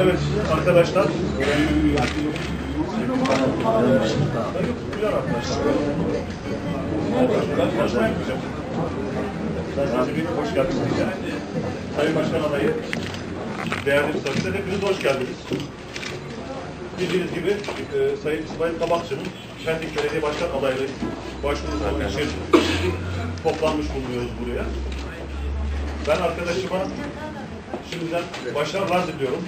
Evet arkadaşlar. Güzel arkadaşlar. Ben bir hoş geldiniz. Sayın Başkan adayı, değerli misafirler, hepiniz hoş geldiniz. Bildiğiniz gibi e, Sayın İsmail Kabakçı'nın Pendik Belediye Başkan adaylığı başvurusu için toplanmış bulunuyoruz buraya. Ben arkadaşıma şimdiden başarılar diliyorum.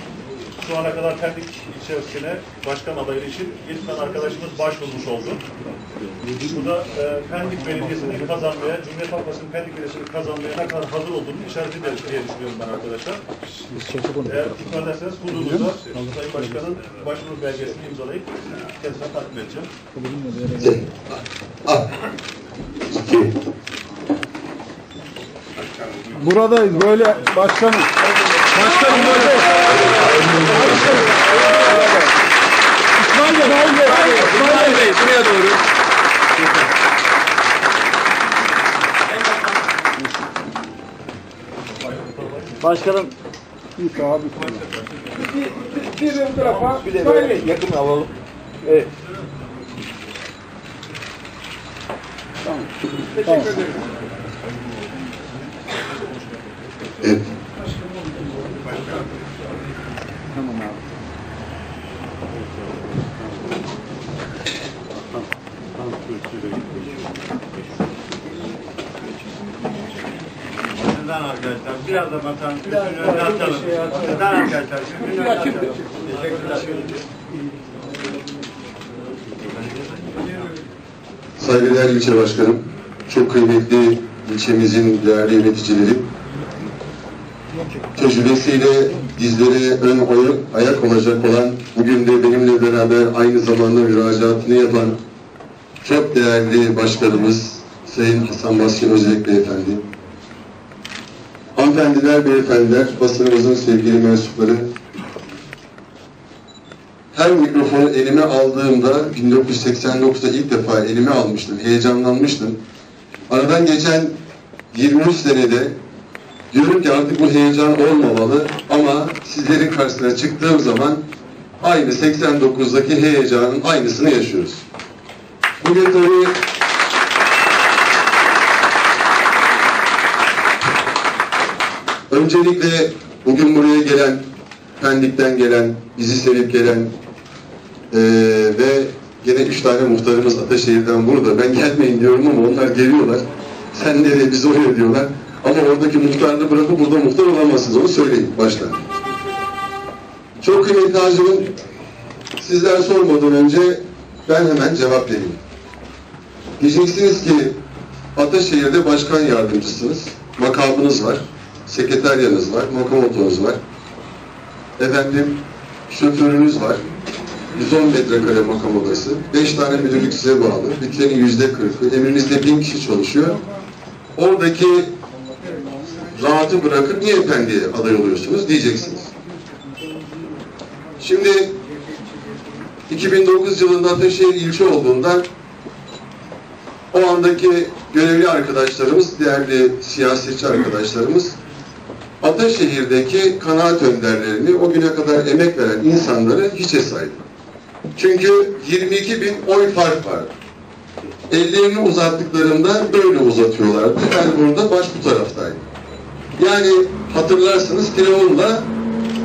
Şu ana kadar Pendik ilçesine başkan adayı için ilk tane arkadaşımız başvurmuş oldu. Burada e, Pendik Belediyesi'ni kazanmaya, Cumhuriyet Halk Partisi'nin Pendik Belediyesi'ni kazanmaya ne kadar hazır olduğunu işaret ederiz diye düşünüyorum ben arkadaşlar. Eğer ikna ederseniz huzurunuzda Sayın Başkan'ın başvuru belgesini imzalayıp kendisine takdim edeceğim. Buradayız böyle başkanım. Başkanım böyle. İsmail Bey, İsmail Bey. İsmail Bey, buraya doğru. Başkanım. İlk abi. Bir, bir, bir bu tarafa. Bir de böyle yakın alalım. Evet. Tamam. Teşekkür ederim. Tamam abi. Sizden arkadaşlar. Biraz da vatan, biraz önce atalım. Sizden arkadaşlar. Sizden arkadaşlar. Teşekkürler. Saygıdeğer ilçe başkanım, çok kıymetli ilçemizin değerli yöneticileri, tecrübesiyle dizlere ön oy, ayak olacak olan, bugün de benimle beraber aynı zamanda müracaatını yapan çok değerli başkanımız Sayın Hasan Baskin Özek Beyefendi, hanımefendiler, beyefendiler, basınımızın sevgili mensupları, her mikrofonu elime aldığımda 1989'da ilk defa elime almıştım, heyecanlanmıştım. Aradan geçen 23 senede diyorum ki artık bu heyecan olmamalı ama sizlerin karşısına çıktığım zaman aynı 89'daki heyecanın aynısını yaşıyoruz. Bugün tabii öncelikle bugün buraya gelen, Pendik'ten gelen, bizi sevip gelen ee, ve gene üç tane muhtarımız Ataşehir'den burada. Ben gelmeyin diyorum ama onlar geliyorlar. Sen nereye biz oraya diyorlar. Ama oradaki muhtarını bırakıp burada muhtar olamazsınız. Onu söyleyeyim başta. Çok kıymetli hacımın sizler sormadan önce ben hemen cevap vereyim. Diyeceksiniz ki Ataşehir'de başkan yardımcısınız. Makamınız var. Sekreteryanız var. Makamotonuz var. Efendim şoförünüz var. 110 metrekare makam odası, 5 tane müdürlük size bağlı, bütçenin yüzde 40'ı, emrinizde 1000 kişi çalışıyor. Oradaki rahatı bırakıp niye Pendik'e aday oluyorsunuz diyeceksiniz. Şimdi 2009 yılında Ataşehir ilçe olduğunda o andaki görevli arkadaşlarımız, değerli siyasetçi arkadaşlarımız Ataşehir'deki kanaat önderlerini, o güne kadar emek veren insanları hiçe saydı. Çünkü 22 bin oy fark var. ellerini uzattıklarında böyle uzatıyorlardı. Ben burada baş bu taraftaydım. Yani hatırlarsınız Firavun'la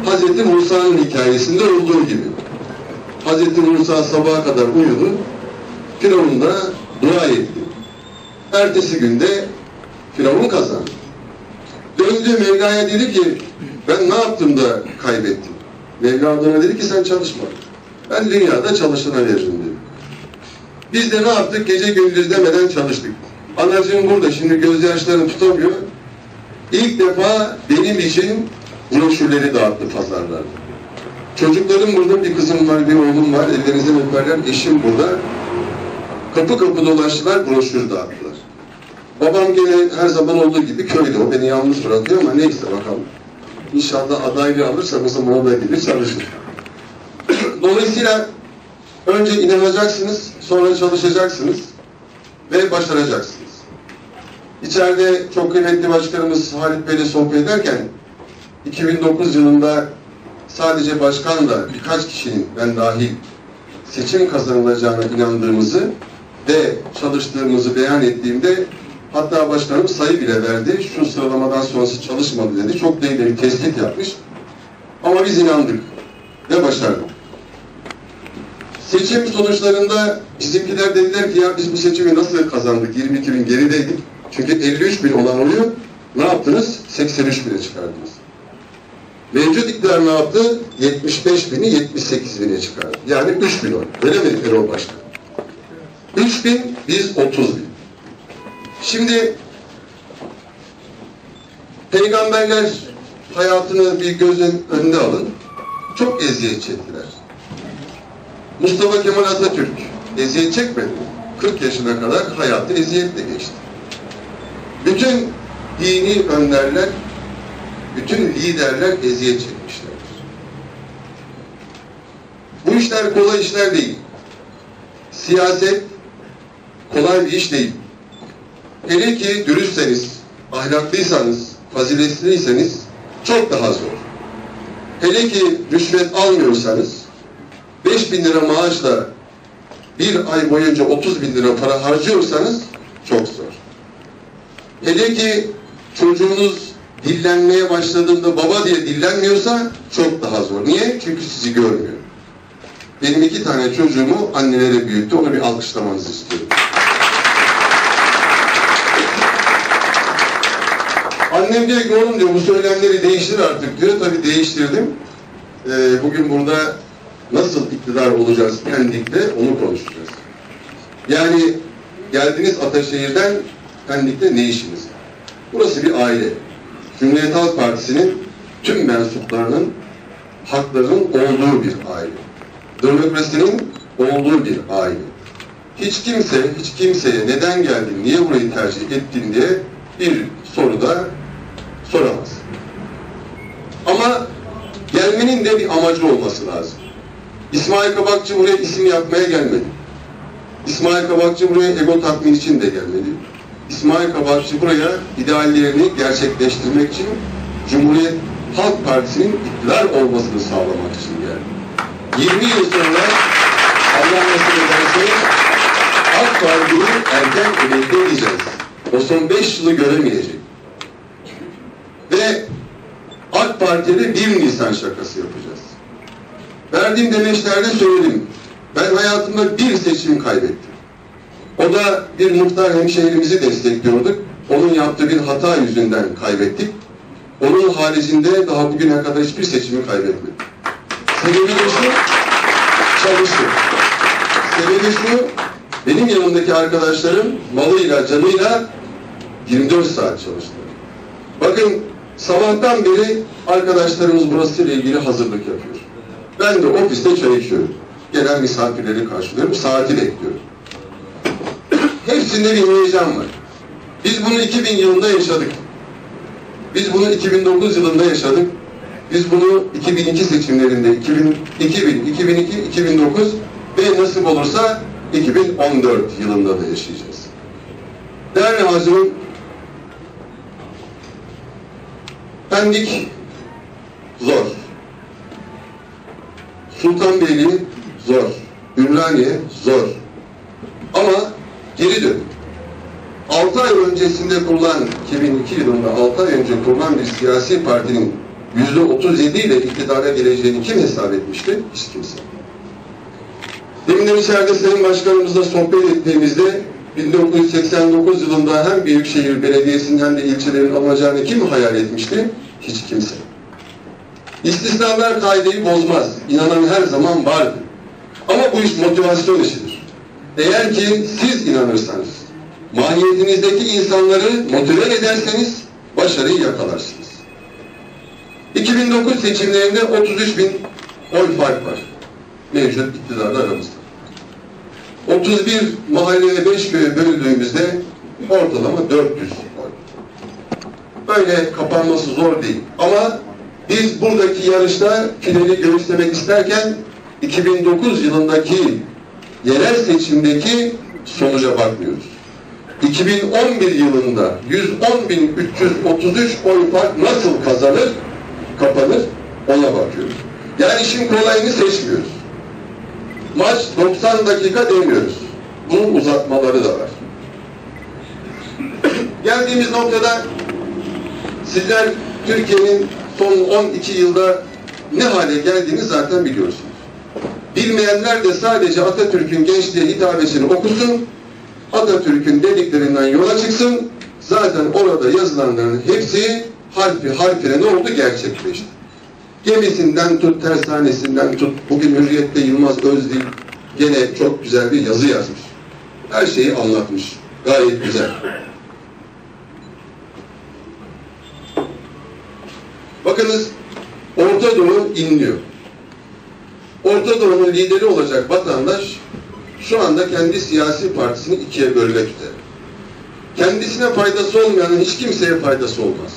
Hazreti Musa'nın hikayesinde olduğu gibi. Hazreti Musa sabaha kadar uyudu. Firavun da dua etti. Ertesi günde Firavun kazandı. Döndü Mevla'ya dedi ki ben ne yaptım da kaybettim. Mevla ona dedi ki sen çalışma. Ben dünyada çalışana veririm dedi. Biz de ne yaptık? Gece gündüz demeden çalıştık. Anacığım burada şimdi gözyaşlarını tutamıyor. İlk defa benim için broşürleri dağıttı pazarlarda. Çocuklarım burada, bir kızım var, bir oğlum var, ellerinizden öperler, eşim burada. Kapı kapı dolaştılar, broşür dağıttılar. Babam gene her zaman olduğu gibi köyde, o beni yalnız bırakıyor ama neyse bakalım. İnşallah adaylığı alırsam o zaman o da gelir çalışır. Dolayısıyla önce inanacaksınız, sonra çalışacaksınız ve başaracaksınız. İçeride çok kıymetli başkanımız Halit Bey'le sohbet ederken 2009 yılında sadece başkanla birkaç kişinin ben dahil seçim kazanılacağına inandığımızı ve çalıştığımızı beyan ettiğimde hatta başkanım sayı bile verdi. Şu sıralamadan sonrası çalışmadı dedi. Çok da bir tespit yapmış. Ama biz inandık ve başardık. Seçim sonuçlarında bizimkiler dediler ki ya biz bu seçimi nasıl kazandık? 22 bin gerideydik. Çünkü 53 bin olan oluyor. Ne yaptınız? 83 bine çıkardınız. Mevcut iktidar ne yaptı? 75 bini 78 bine çıkardı. Yani 3 bin oy. Öyle mi Erol Başkan? 3 bin, biz 30 bin. Şimdi peygamberler hayatını bir gözün önüne alın. Çok eziyet çektiler. Mustafa Kemal Atatürk eziyet çekmedi. mi? 40 yaşına kadar hayatı eziyetle geçti. Bütün dini önderler, bütün liderler eziyet çekmişlerdir. Bu işler kolay işler değil. Siyaset kolay bir iş değil. Hele ki dürüstseniz, ahlaklıysanız, faziletliyseniz çok daha zor. Hele ki rüşvet almıyorsanız, 5 bin lira maaşla bir ay boyunca 30 bin lira para harcıyorsanız çok zor. Hele ki çocuğunuz dillenmeye başladığında baba diye dillenmiyorsa çok daha zor. Niye? Çünkü sizi görmüyor. Benim iki tane çocuğumu anneleri büyüttü. Onu bir alkışlamanızı istiyorum. Annem diyor ki oğlum diyor bu söylemleri değiştir artık diyor. Tabii değiştirdim. Ee, bugün burada nasıl iktidar olacağız Pendik'te onu konuşacağız. Yani geldiniz Ataşehir'den Pendik'te ne işiniz var? Burası bir aile. Cumhuriyet Halk Partisi'nin tüm mensuplarının haklarının olduğu bir aile. Demokrasinin olduğu bir aile. Hiç kimse, hiç kimseye neden geldin, niye burayı tercih ettin diye bir soru da soramaz. Ama gelmenin de bir amacı olması lazım. İsmail Kabakçı buraya isim yapmaya gelmedi. İsmail Kabakçı buraya ego tatmin için de gelmedi. İsmail Kabakçı buraya ideallerini gerçekleştirmek için Cumhuriyet Halk Partisi'nin iktidar olmasını sağlamak için geldi. 20 yıl sonra Allah nasip ederse AK Parti'yi erken emekli edeceğiz. O son 5 yılı göremeyecek. Ve AK Parti'de 1 Nisan şakası yapacağız. Verdiğim demeçlerde söyledim. Ben hayatımda bir seçim kaybettim. O da bir muhtar hemşehrimizi destekliyorduk. Onun yaptığı bir hata yüzünden kaybettik. Onun haricinde daha bugüne kadar hiçbir seçimi kaybetmedim. Sebebi de şu, çalıştım. Sebebi şu, benim yanımdaki arkadaşlarım malıyla, canıyla 24 saat çalıştılar. Bakın sabahtan beri arkadaşlarımız burasıyla ilgili hazırlık yapıyor. Ben de ofiste çay içiyorum. Gelen misafirleri karşılıyorum, saati bekliyorum. Hepsinde bir heyecan var. Biz bunu 2000 yılında yaşadık. Biz bunu 2009 yılında yaşadık. Biz bunu 2002 seçimlerinde, 2000, 2000, 2002, 2009 ve nasip olursa 2014 yılında da yaşayacağız. Değerli hazırım, Pendik zor. Sultanbeyli zor. Ümraniye zor. Ama geri dön. 6 ay öncesinde kurulan, 2002 yılında 6 ay önce kurulan bir siyasi partinin %37 ile iktidara geleceğini kim hesap etmişti? Hiç kimse. Demin de içeride Sayın Başkanımızla sohbet ettiğimizde 1989 yılında hem Büyükşehir Belediyesi'nin hem de ilçelerin alınacağını kim hayal etmişti? Hiç kimse. İstisnalar kaideyi bozmaz. İnanan her zaman vardır. Ama bu iş motivasyon işidir. Eğer ki siz inanırsanız, mahiyetinizdeki insanları motive ederseniz başarıyı yakalarsınız. 2009 seçimlerinde 33 bin oy fark var. Mevcut iktidarda aramızda. 31 mahalle ve 5 köye böldüğümüzde ortalama 400 oy. Böyle kapanması zor değil. Ama biz buradaki yarışta finali göğüslemek isterken 2009 yılındaki yerel seçimdeki sonuca bakmıyoruz. 2011 yılında 110.333 oy fark nasıl kazanır, kapanır ona bakıyoruz. Yani işin kolayını seçmiyoruz. Maç 90 dakika demiyoruz. Bunun uzatmaları da var. Geldiğimiz noktada sizler Türkiye'nin son 12 yılda ne hale geldiğini zaten biliyorsunuz. Bilmeyenler de sadece Atatürk'ün gençliğe hitabesini okusun, Atatürk'ün dediklerinden yola çıksın, zaten orada yazılanların hepsi harfi harfine ne oldu gerçekleşti. Gemisinden tut, tersanesinden tut, bugün Hürriyet'te Yılmaz Özdil gene çok güzel bir yazı yazmış. Her şeyi anlatmış. Gayet güzel. Bakınız Orta Doğu inliyor. Orta Doğu'nun lideri olacak vatandaş şu anda kendi siyasi partisini ikiye bölmek üzere. Kendisine faydası olmayanın hiç kimseye faydası olmaz.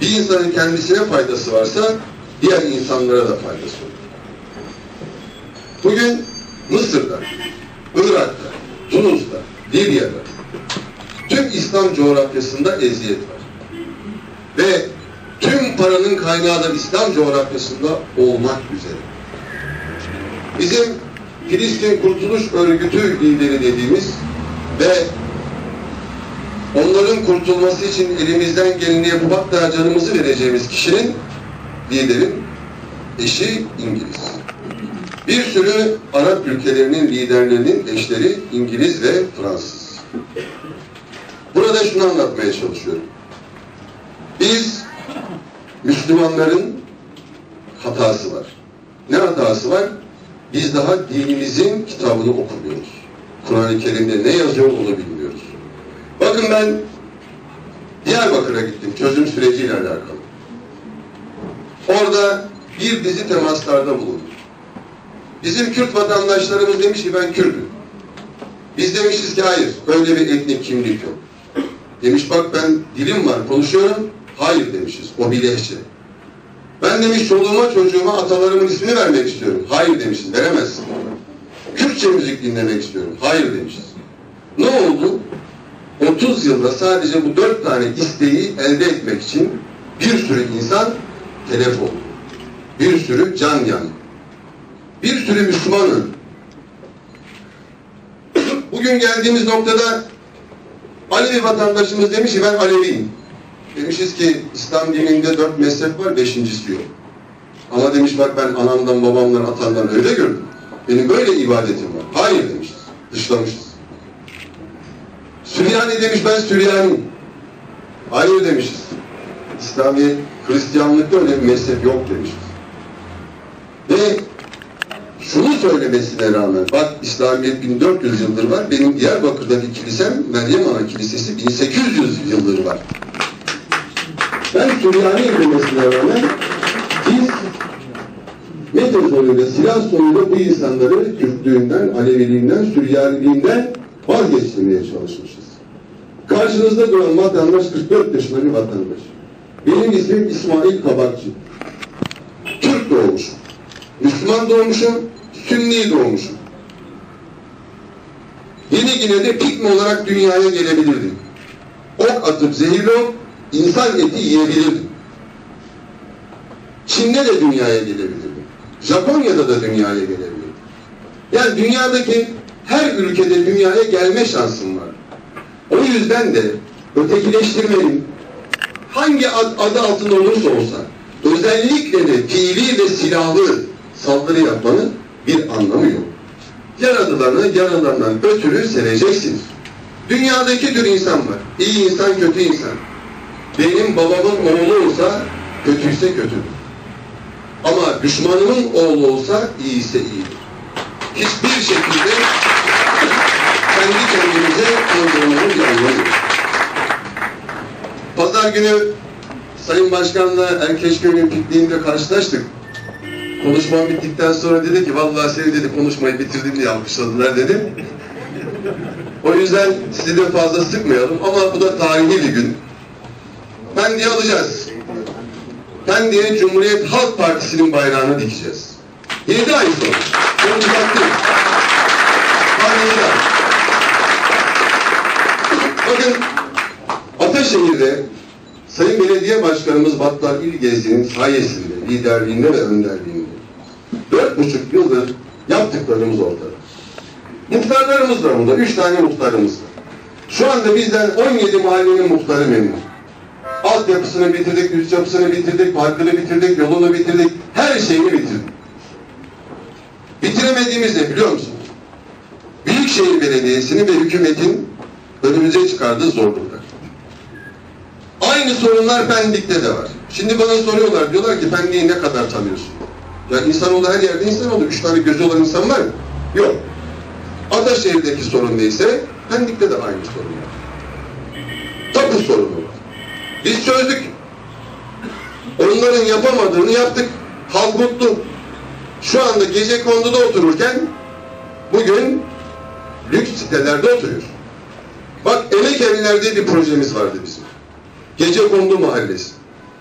Bir insanın kendisine faydası varsa diğer insanlara da faydası olur. Bugün Mısır'da, Irak'ta, Tunus'ta, Libya'da tüm İslam coğrafyasında eziyet var. Ve tüm paranın kaynağı da İslam coğrafyasında olmak üzere. Bizim Filistin Kurtuluş Örgütü lideri dediğimiz ve onların kurtulması için elimizden geleni bu hatta canımızı vereceğimiz kişinin liderin eşi İngiliz. Bir sürü Arap ülkelerinin liderlerinin eşleri İngiliz ve Fransız. Burada şunu anlatmaya çalışıyorum. Biz Müslümanların hatası var. Ne hatası var? Biz daha dinimizin kitabını okumuyoruz. Kur'an-ı Kerim'de ne yazıyor onu bilmiyoruz. Bakın ben Diyarbakır'a gittim çözüm süreciyle alakalı. Orada bir dizi temaslarda bulundum. Bizim Kürt vatandaşlarımız demiş ki ben Kürt'üm. Biz demişiz ki hayır, öyle bir etnik kimlik yok. Demiş bak ben dilim var, konuşuyorum. Hayır demişiz, o bir lehçe. Ben demiş çoluğuma çocuğuma atalarımın ismini vermek istiyorum. Hayır demişiz, veremezsin. Kürtçe müzik dinlemek istiyorum. Hayır demişiz. Ne oldu? 30 yılda sadece bu dört tane isteği elde etmek için bir sürü insan telef oldu. Bir sürü can yandı. Bir sürü Müslümanın bugün geldiğimiz noktada Alevi vatandaşımız demiş ki ben Aleviyim. Demişiz ki İslam dininde dört mezhep var, beşincisi yok. Ama demiş bak ben anamdan, babamdan, atamdan öyle gördüm. Benim böyle ibadetim var. Hayır demişiz. Dışlamışız. Süryani demiş ben Süryaniyim. Hayır demişiz. İslamiyet, Hristiyanlıkta öyle bir mezhep yok demişiz. Ve şunu söylemesine rağmen, bak İslamiyet 1400 yıldır var, benim Diyarbakır'daki kilisem Meryem Ana Kilisesi 1800 yıldır var. Ben Süryaniyim demesine rağmen biz medya zoruyla, silah zoruyla bu insanları Kürtlüğünden, Aleviliğinden, Süryaniliğinden vazgeçirmeye çalışmışız. Karşınızda duran vatandaş 44 yaşında bir vatandaş. Benim ismim İsmail Kabakçı. Türk doğmuşum. Müslüman doğmuşum, Sünni doğmuşum. Yeni Gine'de Pikmi olarak dünyaya gelebilirdim. Ok atıp zehirli ok, insan eti yiyebilirdim. Çin'de de dünyaya gelebilirdim. Japonya'da da dünyaya gelebilirdim. Yani dünyadaki her ülkede dünyaya gelme şansın var. O yüzden de ötekileştirmenin hangi ad, adı altında olursa olsa özellikle de fiili ve silahlı saldırı yapmanın bir anlamı yok. Yaradılanı yaralarından ötürü seveceksiniz. Dünyadaki tür insan var. İyi insan, kötü insan. Benim babamın oğlu olsa kötüyse kötüdür. Ama düşmanımın oğlu olsa iyiyse iyidir. Hiçbir şekilde kendi kendimize kandırmamız yanılmıyor. Pazar günü Sayın Başkan'la Erkeşköy'ün pikniğinde karşılaştık. Konuşmam bittikten sonra dedi ki vallahi seni dedi konuşmayı bitirdim diye alkışladılar dedi. O yüzden sizi de fazla sıkmayalım ama bu da tarihi bir gün. Pendik'i alacağız. Pendik'e Cumhuriyet Halk Partisi'nin bayrağını dikeceğiz. 7 ay sonra. Daha yedi ay. Bakın Ataşehir'de Sayın Belediye Başkanımız Battal İlgezi'nin sayesinde, liderliğinde ve önderliğinde dört buçuk yıldır yaptıklarımız ortada. Muhtarlarımız var burada. Üç tane muhtarımız var. Şu anda bizden 17 mahallenin muhtarı memnun. Altyapısını bitirdik, üst yapısını bitirdik, parkını bitirdik, yolunu bitirdik, her şeyini bitirdik. Bitiremediğimiz ne biliyor musunuz? Büyükşehir Belediyesi'nin ve hükümetin önümüze çıkardığı zorluklar. Aynı sorunlar Pendik'te de var. Şimdi bana soruyorlar, diyorlar ki Pendik'i ne kadar tanıyorsun? Ya insanoğlu her yerde insanoğlu. Üç tane gözü olan insan var mı? Yok. Ataşehir'deki sorun neyse Pendik'te de aynı sorun var. Tapu sorunu. Biz çözdük. Onların yapamadığını yaptık. Halk mutlu. Şu anda gece konduda otururken bugün lüks sitelerde oturuyor. Bak Emek Evler'de bir projemiz vardı bizim. Gece kondu mahallesi.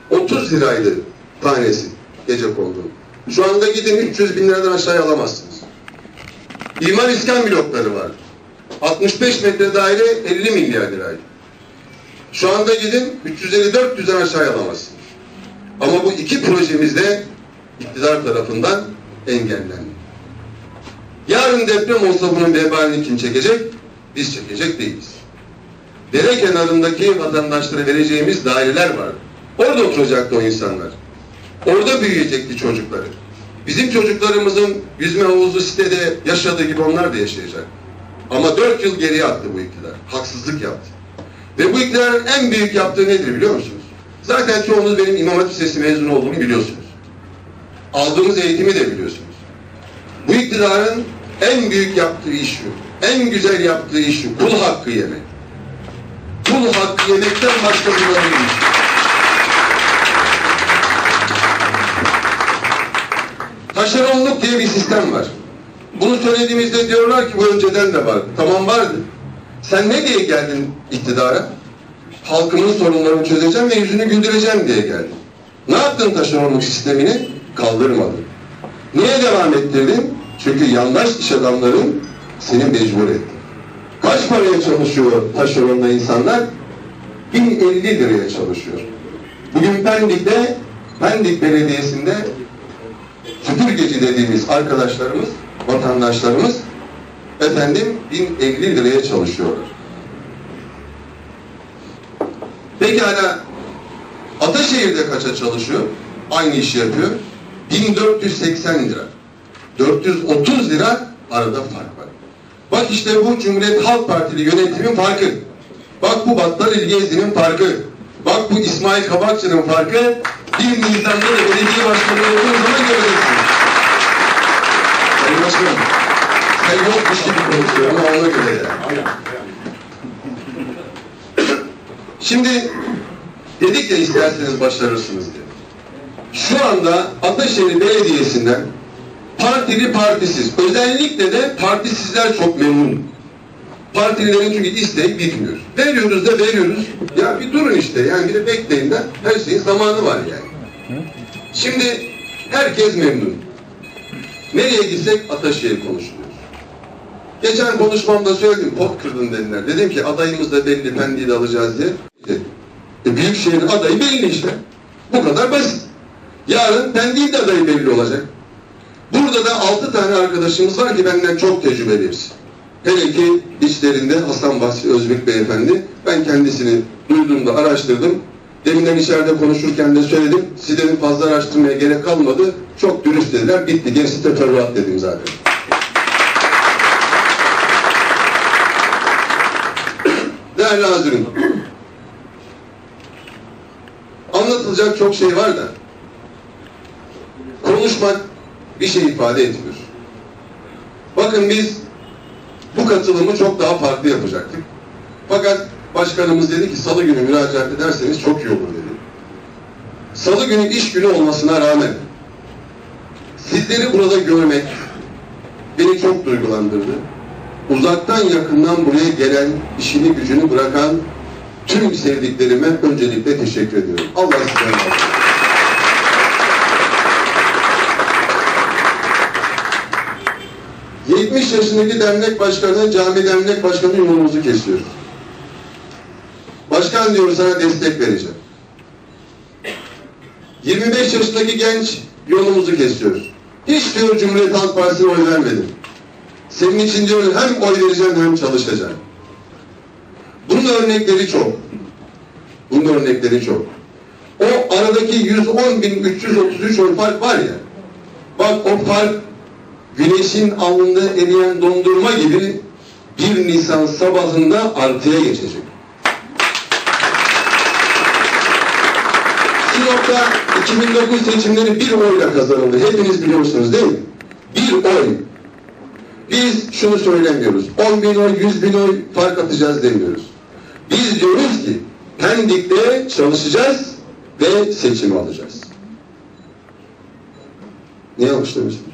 30 liraydı tanesi gece kondu. Şu anda gidin 300 bin liradan aşağıya alamazsınız. İmar iskan blokları var. 65 metre daire 50 milyar liraydı. Şu anda gidin 350-400'den aşağıya alamazsınız. Ama bu iki projemiz de iktidar tarafından engellendi. Yarın deprem olsa bunun vebalini kim çekecek? Biz çekecek değiliz. Dere kenarındaki vatandaşlara vereceğimiz daireler var. Orada oturacaktı o insanlar. Orada büyüyecekti çocukları. Bizim çocuklarımızın yüzme havuzlu sitede yaşadığı gibi onlar da yaşayacak. Ama dört yıl geriye attı bu iktidar. Haksızlık yaptı. Ve bu iktidarın en büyük yaptığı nedir biliyor musunuz? Zaten çoğunuz benim İmam Hatip Lisesi mezunu olduğumu biliyorsunuz. Aldığımız eğitimi de biliyorsunuz. Bu iktidarın en büyük yaptığı iş şu. En güzel yaptığı iş şu. Kul hakkı yemek. Kul hakkı yemekten başka yok. Taşeronluk diye bir sistem var. Bunu söylediğimizde diyorlar ki bu önceden de vardı. Tamam vardı. Sen ne diye geldin iktidara? Halkımın sorunlarını çözeceğim ve yüzünü güldüreceğim diye geldin. Ne yaptın taşeronluk sistemini? Kaldırmadın. Niye devam ettirdin? Çünkü yandaş iş adamların seni mecbur etti. Kaç paraya çalışıyor taşeronda insanlar? 1050 liraya çalışıyor. Bugün Pendik'te, Pendik Belediyesi'nde süpürgeci dediğimiz arkadaşlarımız, vatandaşlarımız efendim 1050 liraya çalışıyorlar. Pekala Ataşehir'de kaça çalışıyor? Aynı işi yapıyor. 1480 lira. 430 lira arada fark var. Bak işte bu Cumhuriyet Halk Partili yönetimin farkı. Bak bu Battal İlgezi'nin farkı. Bak bu İsmail Kabakçı'nın farkı. 1 Nisan'da da belediye başkanı olduğu zaman göreceksiniz. Sayın Başkanım, sen yokmuş gibi konuşuyor ama ona göre yani. Şimdi dedik ya isterseniz başarırsınız diye. Şu anda Ataşehir Belediyesi'nden partili partisiz, özellikle de partisizler çok memnun. Partililerin çünkü isteği bitmiyor. Veriyoruz da veriyoruz. Ya bir durun işte yani bir de bekleyin de her şeyin zamanı var yani. Şimdi herkes memnun. Nereye gitsek Ataşehir konuşuluyor. Geçen konuşmamda söyledim, pot kırdın dediler. Dedim ki adayımız da belli, Pendik'i de alacağız diye. E, Büyükşehir'in adayı belli işte. Bu kadar basit. Yarın Pendik'in de adayı belli olacak. Burada da altı tane arkadaşımız var ki benden çok tecrübeli hepsi. Hele ki içlerinde Hasan Basri Özbek Beyefendi. Ben kendisini duyduğumda araştırdım. Deminden içeride konuşurken de söyledim. Sizlerin fazla araştırmaya gerek kalmadı. Çok dürüst dediler. Bitti. Gerisi teferruat dedim zaten. Hazırım. Anlatılacak çok şey var da konuşmak bir şey ifade etmiyor. Bakın biz bu katılımı çok daha farklı yapacaktık. Fakat başkanımız dedi ki salı günü müracaat ederseniz çok iyi olur dedi. Salı günü iş günü olmasına rağmen sizleri burada görmek beni çok duygulandırdı. Uzaktan yakından buraya gelen, işini gücünü bırakan tüm sevdiklerime öncelikle teşekkür ediyorum. Allah sizden razı olsun. ...70 yaşındaki dernek başkanı, cami dernek başkanı yolumuzu kesiyoruz. Başkan diyor sana destek vereceğim. 25 yaşındaki genç yolumuzu kesiyoruz. Hiç diyor Cumhuriyet Halk Partisi'ne oy vermedim. Senin için diyor hem oy vereceğim hem çalışacağım. Bunun örnekleri çok. Bunun örnekleri çok. O aradaki 110.333 oy fark var ya. Bak o fark güneşin alnında eriyen dondurma gibi 1 Nisan sabahında artıya geçecek. Sinop'ta 2009 seçimleri bir oyla kazanıldı. Hepiniz biliyorsunuz değil mi? Bir oy. Biz şunu söylemiyoruz. 10 bin oy, 100 bin oy fark atacağız demiyoruz. Biz diyoruz ki Pendik'te çalışacağız ve seçimi alacağız. Niye alkışlamışsınız?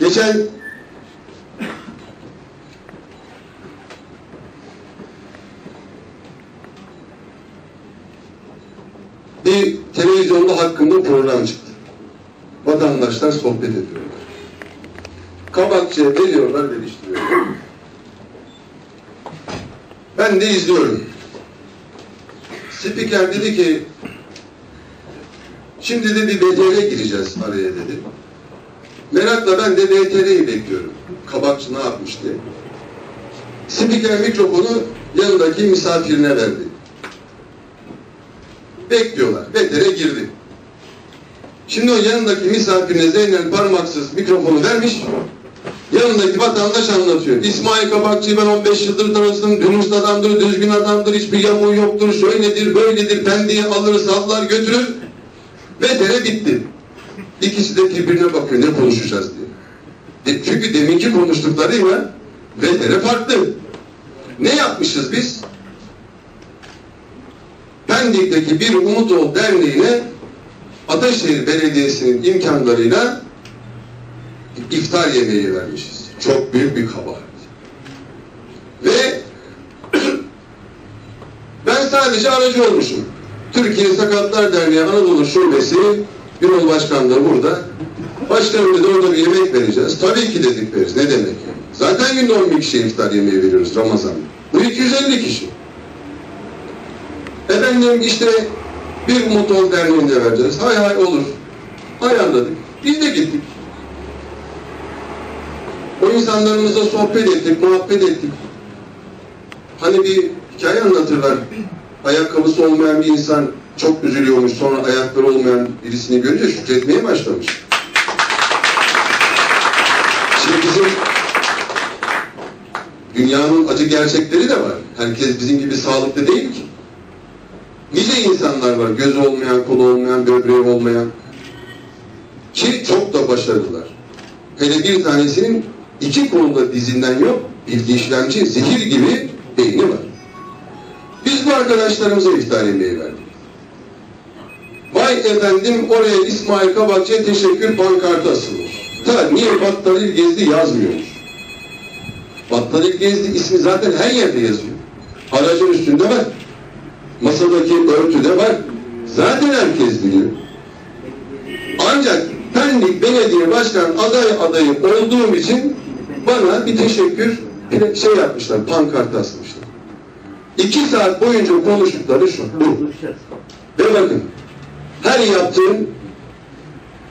Geçen bir televizyonda hakkında program çıktı. Vatandaşlar sohbet ediyorlar. Kabakçıya veriyorlar, veriştiriyorlar. Ben de izliyorum. Spiker dedi ki şimdi dedi VTR gireceğiz araya dedi. Merakla ben de VTR'yi bekliyorum. Kabakçı ne yapmış diye. Spiker mikrofonu yanındaki misafirine verdi. Bekliyorlar. VTR girdi. Şimdi o yanındaki misafirine Zeynel parmaksız mikrofonu vermiş. Yanındaki vatandaş anlatıyor. İsmail Kabakçı'yı ben 15 yıldır tanırsın. Dürüst adamdır, düzgün adamdır. Hiçbir yamuğu yoktur. Şöyledir, böyledir. Pendiği alır, sallar, götürür. VTR bitti. İkisi de birbirine bakıyor. Ne konuşacağız diye. E çünkü deminki konuştuklarıyla VTR farklı. Ne yapmışız biz? Pendik'teki bir Umut Ol Derneği'ne Ataşehir Belediyesi'nin imkanlarıyla iftar yemeği vermişiz. Çok büyük bir kabahat. Ve ben sadece aracı olmuşum. Türkiye Sakatlar Derneği Anadolu Şubesi Birol Başkanlığı burada. Başkanım dedi orada bir yemek vereceğiz. Tabii ki dedik veririz. Ne demek yani? Zaten günde 10 bin kişiye iftar yemeği veriyoruz Ramazan'da. Bu 250 kişi. Efendim işte bir Umut Ol Derneği'nde vereceğiz. Hay hay olur. Ayarladık. Biz de gittik. O insanlarımızla sohbet ettik, muhabbet ettik. Hani bir hikaye anlatırlar. Ayakkabısı olmayan bir insan çok üzülüyormuş. Sonra ayakları olmayan birisini görünce şükretmeye başlamış. Şimdi bizim dünyanın acı gerçekleri de var. Herkes bizim gibi sağlıklı değil ki. Nice insanlar var. Gözü olmayan, kolu olmayan, böbreği olmayan. Ki çok da başarılılar. Hele bir tanesinin iki konuda dizinden yok, bilgi işlemci, zehir gibi beyni var. Biz bu arkadaşlarımıza iftar yemeği verdik. Vay efendim oraya İsmail Kabakçı'ya teşekkür pankartı asılmış. Ta niye Battalil Gezdi yazmıyormuş. Battalil Gezdi ismi zaten her yerde yazıyor. Aracın üstünde var. Masadaki örtüde var. Zaten herkes biliyor. Ancak Pendik Belediye Başkan aday adayı olduğum için bana bir teşekkür bir şey yapmışlar, pankart asmışlar. İki saat boyunca konuştukları şu, bu. Ve bakın, her yaptığım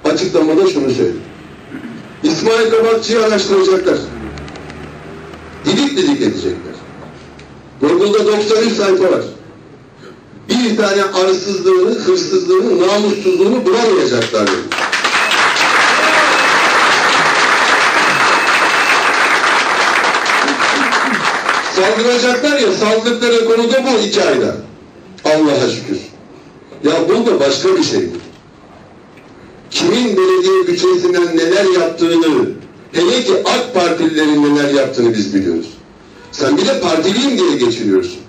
açıklamada şunu söyledi. İsmail Kabakçı'yı araştıracaklar. Didik didik edecekler. Google'da 93 sayfa var. Bir tane arsızlığını, hırsızlığını, namussuzluğunu bulamayacaklar dedi. Saldıracaklar ya, saldırdıkları konu da bu iki ayda. Allah'a şükür. Ya bu da başka bir şey. Kimin belediye bütçesinden neler yaptığını, hele ki AK Partililerin neler yaptığını biz biliyoruz. Sen bir de partiliyim diye geçiniyorsun.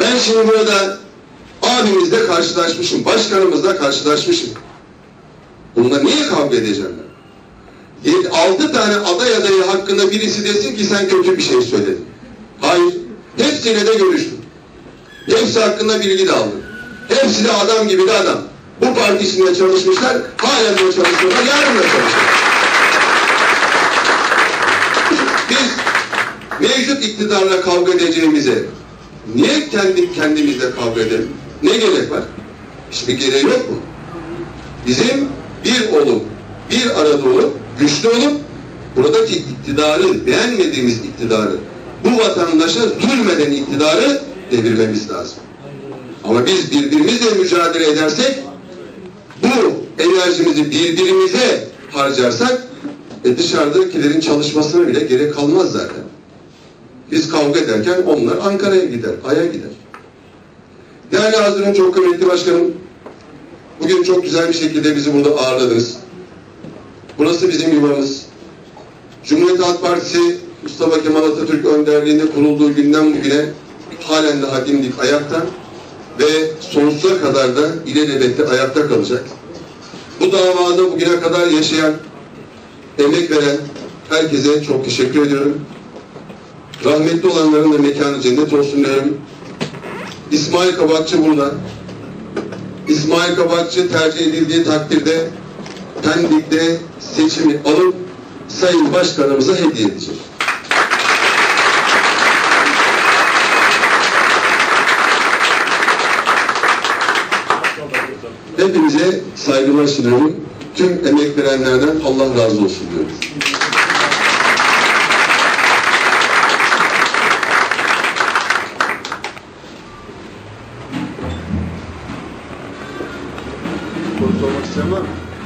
Ben şimdi burada abimizle karşılaşmışım, başkanımızla karşılaşmışım. Bununla niye kavga edeceğim ben? Yedi- Altı tane aday adayı hakkında birisi desin ki sen kötü bir şey söyledin. Hayır. Hepsiyle de görüştüm. Hepsi hakkında bilgi de aldım. Hepsi de adam gibi de adam. Bu parti içinde çalışmışlar, halen de çalışıyorlar, yarın da çalışacaklar. Biz mevcut iktidarla kavga edeceğimize niye kendi kendimizle kavga edelim? Ne gerek var? Hiçbir gereği yok mu? Bizim bir olup, bir arada olup, güçlü olup, buradaki iktidarı, beğenmediğimiz iktidarı, bu vatandaşa zulmeden iktidarı devirmemiz lazım. Ama biz birbirimizle mücadele edersek, bu enerjimizi birbirimize harcarsak, e dışarıdakilerin çalışmasına bile gerek kalmaz zaten. Biz kavga ederken onlar Ankara'ya gider, Ay'a gider. Değerli Hazırım çok kıymetli başkanım, bugün çok güzel bir şekilde bizi burada ağırladınız. Burası bizim yuvamız. Cumhuriyet Halk Partisi Mustafa Kemal Atatürk önderliğinde kurulduğu günden bugüne halen daha dimdik ayakta ve sonsuza kadar da ilelebette ayakta kalacak. Bu davada bugüne kadar yaşayan, emek veren herkese çok teşekkür ediyorum. Rahmetli olanların da mekanı cennet olsun diyorum. İsmail Kabakçı burada. İsmail Kabakçı tercih edildiği takdirde Pendik'te seçimi alıp Sayın Başkanımıza hediye edecek. Hepinize saygılar sunuyorum. Tüm emek verenlerden Allah razı olsun diyorum.